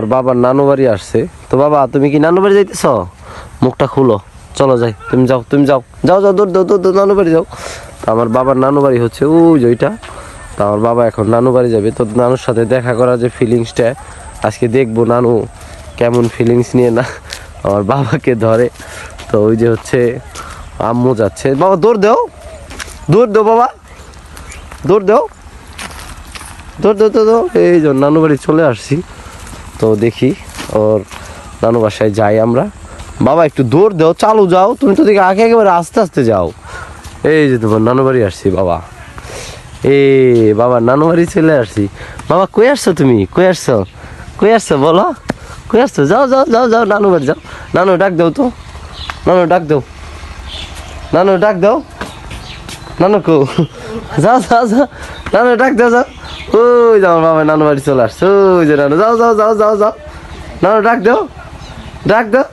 আর বাবার নানু বাড়ি আসছে। তো বাবা, তুমি কি নানু বাড়ি যাইতেছ? মুখটা খুলো। চলো যাই। তুমি যাও তুমি যাও। যাও যাও দৌড় দৌড় দৌড় নানু বাড়ি যাও। তো আমার বাবার নানু বাড়ি হচ্ছে ওই যে ওইটা। তো আমার বাবা এখন নানু বাড়ি যাবে। তো নানুর সাথে দেখা করার যে ফিলিংসটা আজকে দেখব নানু কেমন ফিলিংস নিয়ে না আমার বাবাকে ধরে। তো ওই যে হচ্ছে আম্মু যাচ্ছে। বাবা, দৌড় দেও। দৌড় দেও বাবা। দৌড় দেও। দৌড় দৌড় দৌড়। এই যে নানু বাড়ি চলে আসছি। তো দেখি ওর নানু বাসায় যাই আমরা। বাবা, একটু দৌড় দাও, চালু যাও, তুমি তো দেখি আগে একেবারে আস্তে আস্তে যাও। এই যে তোমার নানু বাড়ি আসছি বাবা। এ বাবা, নানু বাড়ি চলে আসছি। বাবা, কই আসছো তুমি? কই আসছো? কই আসছো বলো? কই আসছো? যাও যাও যাও যাও, নানু বাড়ি যাও। নানু ডাক দাও তো। নানু ডাক দাও। নানু ডাক দাও। নানু কো? যাও যাও যাও। নানু ডাক দাও, যাও। ওই যাও আমার বাবা নানু বাড়ি চলে আসছে ওই যে নানু যাও যাও যাও যাও যাও। নানু ডাক দাও ডাক দাও।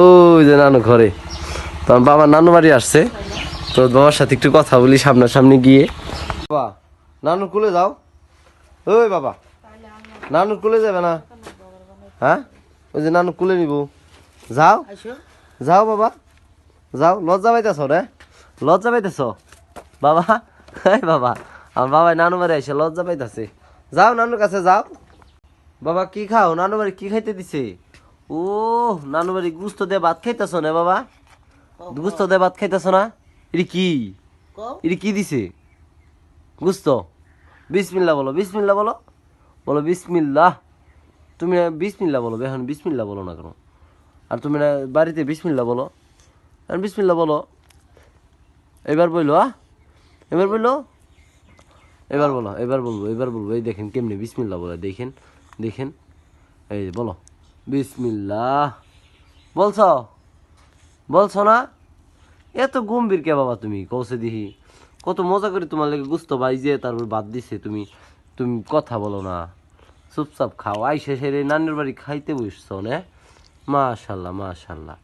ওই যে নানু ঘরে। তো আমার বাবা নানু বাড়ি আসছে। তো বাবার সাথে একটু কথা বলি সামনাসামনি গিয়ে। বাবা নানু কুলে যাও। ওই বাবা নানু কুলে যাবে না? হ্যাঁ? ওই যে নানু কুলে নিব। যাও। যাও বাবা। যাও লজ্জা পাইতেছ রে? লজ্জা পাইতেছ? বাবা এই বাবা। আমার বাবা নানু বাড়ি আইসে লজ্জা পাইতেছে। যাও নানুর কাছে যাও। বাবা কি খাও? নানু বাড়ি কি খাইতে দিছে? ও নানু বাড়ি গুস্ত দিয়ে ভাত খাইতেছ না বাবা? গুস্ত দিয়ে ভাত খাইতেছ না? এটি কি? এটি কি দিছে? গুস্ত। বিসমিল্লা বলো বিসমিল্লা বলো। বলো বিসমিল্লাহ। তুমি বিসমিল্লা বলো এখন বিসমিল্লা বলো না কেন? আর তুমি না বাড়িতে বিসমিল্লা বলো? আর বিসমিল্লা বলো। এবার বলল আ? এবার বলল এবার বলো, এবার বলব এবার বলব। এই দেখেন কেমনি বিসমিল্লা বলে, দেখেন দেখেন। এই বলো, বিসমিল্লাহ। বলছ? বলছো না? এত গম্ভীর কে বাবা তুমি? কৌশে দিহি। কত মজা করে তোমার লেগে গুস্ত বাইজে, তারপর বাদ দিছে তুমি। তুমি কথা বলো না। চুপচাপ খাও। আইসে সেরে নানির বাড়ি খাইতে বসছো, না? মাশাল্লাহ মাশাল্লাহ।